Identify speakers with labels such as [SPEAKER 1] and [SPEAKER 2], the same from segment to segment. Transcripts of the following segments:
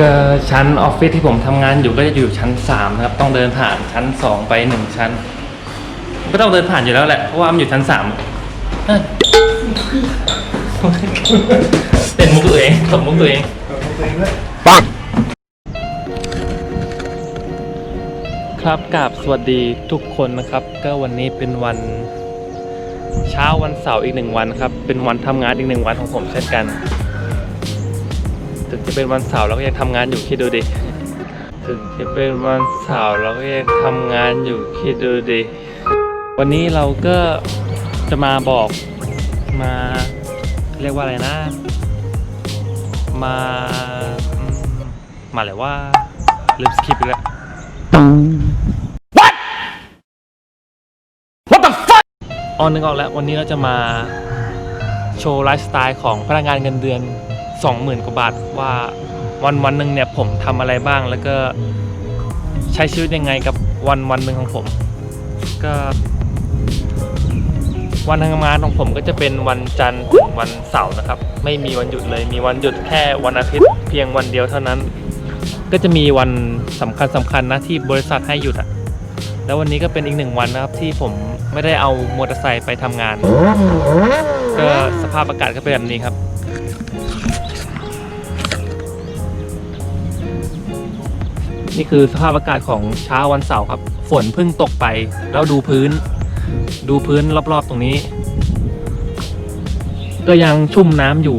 [SPEAKER 1] ก็ชั้นออฟฟิศที่ผมทำงานอยู่ก็จะอยู่ชั้น3นะครับต้องเดินผ่านชั้น 2 ไป 1 ชั้น ก็ต้องเดินผ่านอยู่แล้วแหละเพราะว่ามันอยู่ชั้น3เอ้ยเป็นมุกตัวเองตบมุกตัวเอง ครับกราบสวัสดีทุกคนนะครับ ก็วันนี้เป็นวันเช้าวันเสาร์อีกหนึ่งวันครับ เป็นวันทำงานอีกหนึ่งวันของผมเช่นกัน ถึงจะเป็นวันเสาร์เราก็ยังทำงานอยู่คิดดูดิ ถึงจะเป็นวันเสาร์เราก็ยังทำงานอยู่คิดดูดิ วันนี้เราก็จะมาบอกมา เรียกว่าอะไรนะ มาอืมมาเลยว่าลืมสคริปต์ไปแล้ว ออนนึกออกแล้ววันนี้เราจะมาโชว์ไลฟ์สไตล์ของพนักงานเงินเดือน 20,000กว่าบาทว่าวันวันหนึ่งเนี่ยผมทำอะไรบ้างแล้วก็ใช้ชีวิตยังไงกับวันวันหนึ่งของผม ก็ วันทำงานของผมก็จะเป็นวันจันทร์ถึงวันเสาร์นะครับ ไม่มีวันหยุดเลย มีวันหยุดแค่วันอาทิตย์เพียงวันเดียวเท่านั้น ก็จะมีวันสำคัญสำคัญนะที่บริษัทให้หยุดอะแล้ววันนี้ก็เป็นอีกหนึ่งวันนะครับที่ผมไม่ได้เอามอเตอร์ไซค์ไปทำงาน ก็สภาพอากาศก็เป็นแบบนี้ครับ นี่คือสภาพอากาศของเช้าวันเสาร์ครับ ฝนเพิ่งตกไป แล้วดูพื้น ดูพื้นรอบๆตรงนี้ ก็ยังชุ่มน้ำอยู่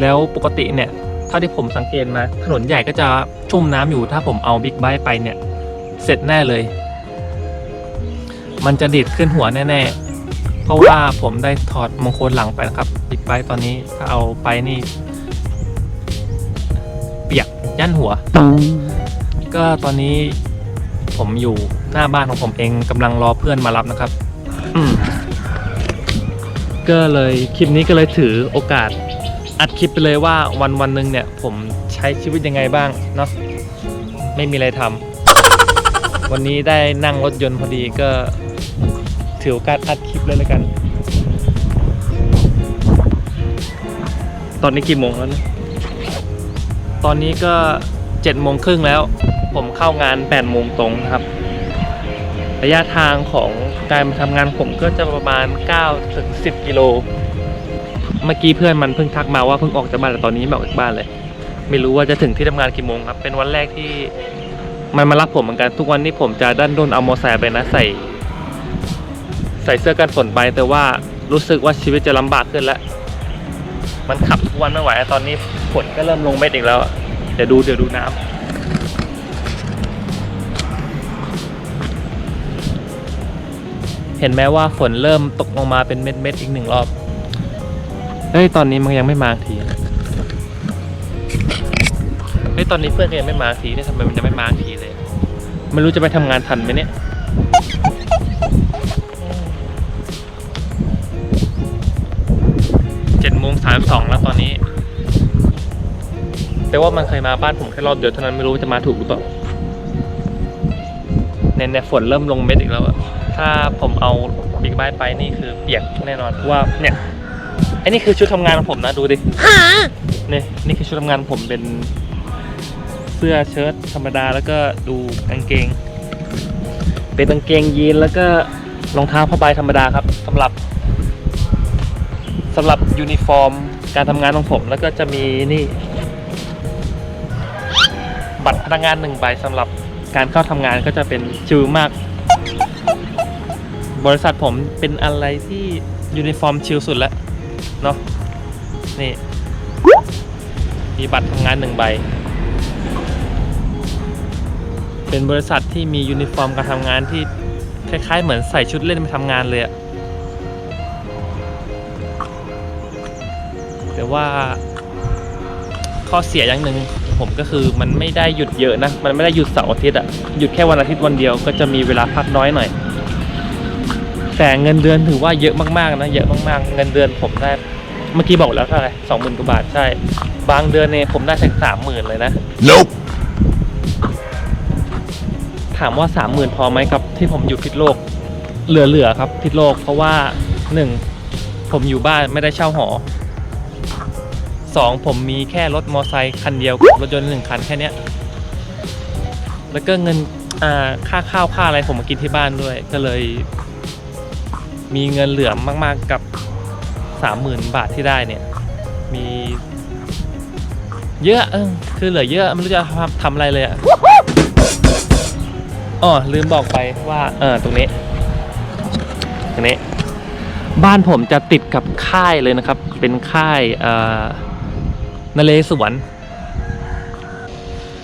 [SPEAKER 1] แล้วปกติเนี่ยเท่าที่ผมสังเกตมาถนนใหญ่ก็จะชุ่มน้ำอยู่ ถ้าผมเอาบิ๊กไบค์ไปเนี่ย เสร็จแน่เลย มันจะดีดขึ้นหัวแน่ๆ เพราะว่าผมได้ถอดมงคลหลังไปนะครับบิ๊กไบค์ตอนนี้ถ้าเอาไปนี่ ยกยันหัว ก็ตอนนี้ผมอยู่หน้าบ้านของผมเองกำลังรอเพื่อนมารับนะครับอืมก็เลยคลิปนี้ก็เลยถือโอกาส อัดคลิปไปเลยว่าวันวันหนึ่งเนี่ย ผมใช้ชีวิตยังไงบ้างเนาะไม่มีอะไรทำวันนี้ได้นั่งรถยนต์พอดีก็ถือโอกาสอัดคลิปเลยแล้วกัน ตอนนี้กี่โมงแล้วนะ ตอนนี้ก็เจ็ดโมงครึ่งแล้ว ผมเข้างานแปดโมงตรงครับ ระยะทางของการมาทำงานผมก็จะประมาณ9ถึง10 กิโล เมื่อกี้เพื่อนมันเพิ่งทักมาว่าเพิ่งออกจากบ้านแต่ตอนนี้ไม่ออกจากบ้านเลย ไม่รู้ว่าจะถึงที่ทำงานกี่โมงครับ เป็นวันแรกที่มันมารับผมเหมือนกันทุกวันนี้ผมจะดันด้นเอามอเตอร์ไซค์ไปนะใส่ ใส่เสื้อกันฝนไปแต่ว่ารู้สึกว่าชีวิตจะลำบากขึ้นแล้ว มันขับทุกวันไม่ไหวตอนนี้ฝนก็เริ่มลงเม็ดอีกแล้ว เดี๋ยวดูเดี๋ยวดูน้ำเห็นไหมว่าฝนเริ่มตกลงมาเป็นเม็ดเม็ดๆอีกหนึ่งรอบ เฮ้ยตอนนี้มันยังไม่มาที เฮ้ยตอนนี้เพื่อนก็ยังไม่มาทีเนี่ยทำไมมันยังไม่มาทีเลย ไม่รู้จะไปทำงานทันไหมเนี่ย แต่ว่ามันเคยมาบ้านผมแค่รอบเดียวเท่านั้นไม่รู้ว่าจะมาถูกหรือเปล่าเนี่ยเนี่ยฝนเริ่มลงเม็ดอีกแล้วอะถ้าผมเอาบิ๊กไบค์ไปนี่คือเปียกแน่นอนเพราะว่าเนี่ยไอ้นี่คือชุดทำงานของผมนะดูดิเนี่ยนี่คือชุดทำงานของผมเป็นเสื้อเชิ้ตธรรมดาแล้วก็ดูกางเกง เป็นกางเกงยีนแล้วก็รองเท้าผ้าใบธรรมดาครับสำหรับสำหรับยูนิฟอร์ม การทำงานของผมแล้วก็จะมีนี่ บัตรพนักงานหนึ่งใบสำหรับการเข้าทำงานก็จะเป็นชิลมาก บริษัทผมเป็นอะไรที่ยูนิฟอร์มชิลสุดแล้วเนาะนี่มีบัตรทำงานหนึ่งใบ เป็นบริษัทที่มียูนิฟอร์มการทำงานที่คล้ายๆ เหมือนใส่ชุดเล่นไปทำงานเลยอะแต่ว่าข้อเสียอย่างหนึ่งของ ผมก็คือมันไม่ได้หยุดเยอะนะ มันไม่ได้หยุดเสาร์อาทิตย์อะหยุดแค่วันอาทิตย์วันเดียวก็จะมีเวลาพักน้อยหน่อย แต่เงินเดือนถือว่าเยอะมากๆนะ เยอะมากๆ เงินเดือนผมได้ เมื่อกี้บอกแล้วเท่าไหร่สองหมื่นกว่าบาทใช่ บางเดือนเนี่ยผมได้ถึงสามหมื่นเลยนะ
[SPEAKER 2] Nope.
[SPEAKER 1] ถามว่าสามหมื่นพอไหมครับ ที่ผมอยู่พิษโลก เหลือๆครับพิษโลกเพราะว่าหนึ่งผมอยู่บ้านไม่ได้เช่าหอ 2 ผมมีแค่รถมอไซค์คันเดียวกับรถยนต์หนึ่งคันแค่นี้แล้วก็เงินค่าข้าวค่าอะไรผมมากินที่บ้านด้วย ก็เลย มีเงินเหลือมากๆกกับ 30,000 บาทที่ได้เนี่ย มี เยอะอคือเหลือเยอะไม่รู้จะทำอะไรเลยอะอ๋อลืมบอกไปว่าเออตรงนี้ตรงนี้ บ้านผมจะติดกับค่ายเลยนะครับ เป็นค่ายเอ่อ นเลสวน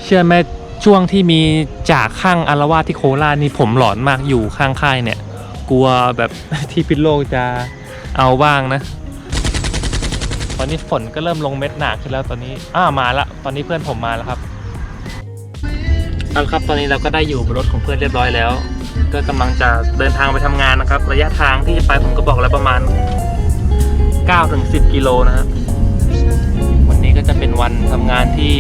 [SPEAKER 1] เชื่อไหมช่วงที่มีจากข้างอารวาสที่โคราชนี่ผมหลอนมากอยู่ข้างค่ายเนี่ย กลัวแบบที่พิษโลกจะเอาบ้างนะ ตอนนี้ฝนก็เริ่มลงเม็ดหนักขึ้นแล้วตอนนี้อ้ามาละตอนนี้เพื่อนผมมาแล้วครับเอาครับตอนนี้เราก็ได้อยู่บนรถของเพื่อนเรียบร้อยแล้ว ก็กำลังจะเดินทางไปทำงานนะครับ ระยะทางที่จะไปผมก็บอกแล้วประมาณ9-10 กิโลนะครับ ก็จะเป็นวันทำงานที่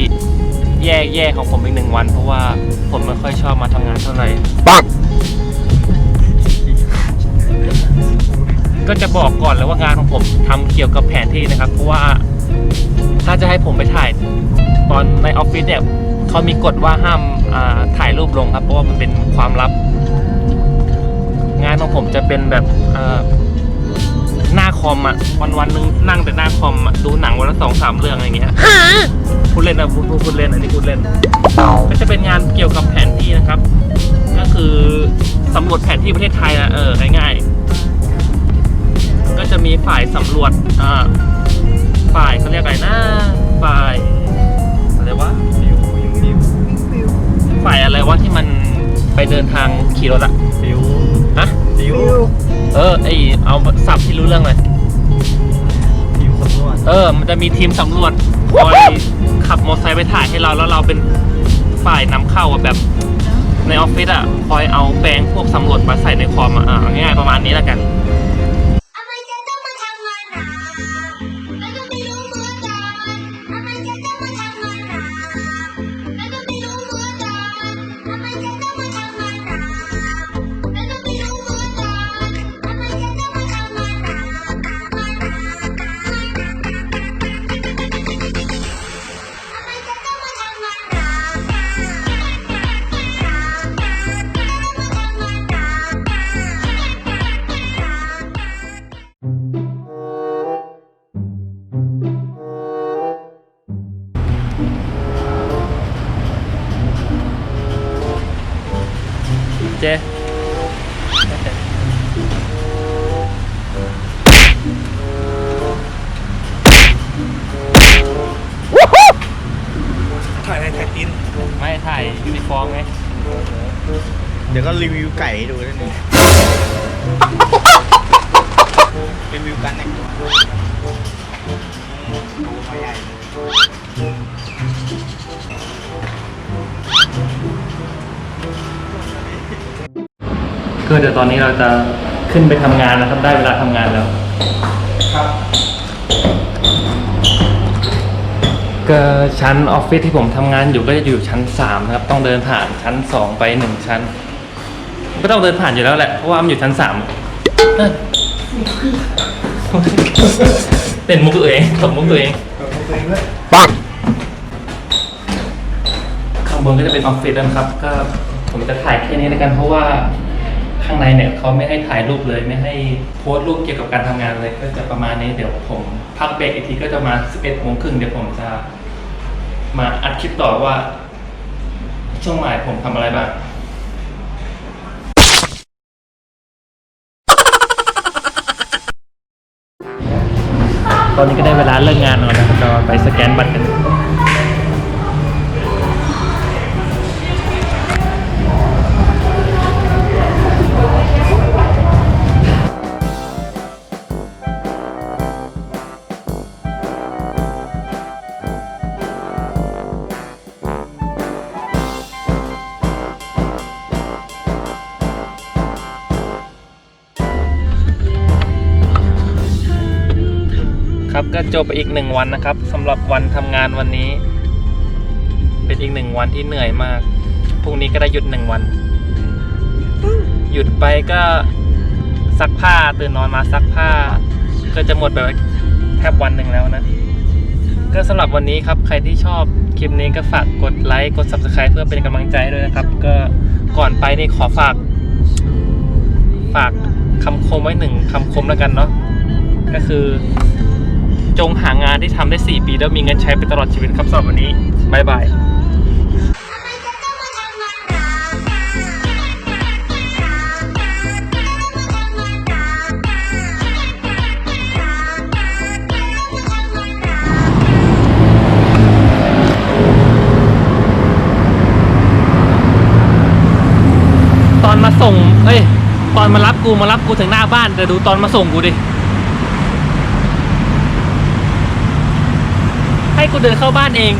[SPEAKER 1] แย่ๆของผมอีกหนึ่งวัน เพราะว่าผมไม่ค่อยชอบมาทำงานเท่าไหร่
[SPEAKER 2] ปัง
[SPEAKER 1] ก็จะบอกก่อนเลยว่างานของผมทำเกี่ยวกับแผนที่นะครับ เพราะว่าถ้าจะให้ผมไปถ่ายตอนในออฟฟิศเนี่ยเขามีกฎว่าห้ามถ่ายรูปลงครับ เพราะว่ามันเป็นความลับ งานของผมจะเป็นแบบ คอมอะวันวันนึงนั่งแต่หน้าคอมอะดูหนังวันละสองสามเรื่องอะไรเงี้ยพูดเล่นนะพูดพูดพูดเล่นอันนี้พูดเล่นก็จะเป็นงานเกี่ยวกับแผนที่นะครับ ก็คือสำรวจแผนที่ประเทศไทยอะเออง่ายๆ ก็จะมีฝ่ายสำรวจอ่าฝ่ายเขาเรียกอะไรนะฝ่ายอะไรวะฝ่ายอะไรวะที่มันไปเดินทางขี่รถอะ
[SPEAKER 2] ฟิว
[SPEAKER 1] ฮะ
[SPEAKER 2] ฟิว
[SPEAKER 1] เออไอเอาสับที่รู้เรื่องเลย
[SPEAKER 2] จ
[SPEAKER 1] เออ มันจะมีทีมสำรวจคอยขับมอเตอร์ไซค์ไปถ่ายให้เราแล้วเราเป็นฝ่ายนำเข้าแบบ ในออฟฟิศอะคอยเอาแปลงพวกสำรวจมาใส่ในคอมอะง่ายๆประมาณนี้แล้วกัน
[SPEAKER 2] เดี๋ยวก็รีวิวไก่ให้ดูนิดนึงรีวิวการแต่งตัวตัวเขาใหญ่เลย
[SPEAKER 1] ก็เดี๋ยวตอนนี้เราจะขึ้นไปทำงานนะครับ ได้เวลาทำงานแล้ว
[SPEAKER 2] ครับ
[SPEAKER 1] ก็ชั้นออฟฟิศที่ผมทำงานอยู่ก็จะอยู่ชั้นสามนะครับ ต้องเดินผ่านชั้นสองไปหนึ่งชั้น ก็ต้องเดินผ่านอยู่แล้วแหละ เพราะว่ามันอยู่ชั้นสามเอ้ยเต้นมุกตัวเองตบมุกตัวเอง
[SPEAKER 2] กับตัวเองด้วย
[SPEAKER 1] ข้างบนก็จะเป็นออฟฟิศนะครับ ก็ผมจะถ่ายแค่นี้แล้วกันเพราะว่าข้างในเนี่ยเขาไม่ให้ถ่ายรูปเลยไม่ให้โพสต์รูปเกี่ยวกับการทำงานเลยก็จะประมาณนี้เดี๋ยวผมพักเบรกอีกทีก็จะมา11โมงครึ่งเดี๋ยวผมจะมาอัดคลิปต่อว่า ช่วงบ่ายผมทำอะไรบ้าง ตอนนี้ก็ได้เวลาเลิกงานแล้วนะครับเราไปสแกนบัตรกัน ครับ ก็จบไปอีกหนึ่งวันนะครับสำหรับวันทำงานวันนี้ เป็นอีกหนึ่งวันที่เหนื่อยมากพรุ่งนี้ก็ได้หยุดหนึ่งวัน หยุดไปก็ซักผ้าตื่นนอนมาซักผ้า ก็จะหมดไปแทบวันหนึ่งแล้วนะ ก็สำหรับวันนี้ครับใครที่ชอบคลิปนี้ก็ฝากกดไลค์กด subscribe เพื่อเป็นกำลังใจด้วยนะครับ ก็ก่อนไปนี่ขอฝาก ฝากคำคมไว้หนึ่งคำคมแล้วกันเนาะก็คือ จงหางานที่ทำได้ 4 ปีแล้วมีเงินใช้ไปตลอดชีวิตครับสำหรับวันนี้บายบายตอนมาส่ง เอ้ย ตอนมารับกูมารับกูถึงหน้าบ้าน แต่ดูตอนมาส่งกูดิ ให้กูเดินเข้าบ้านเอง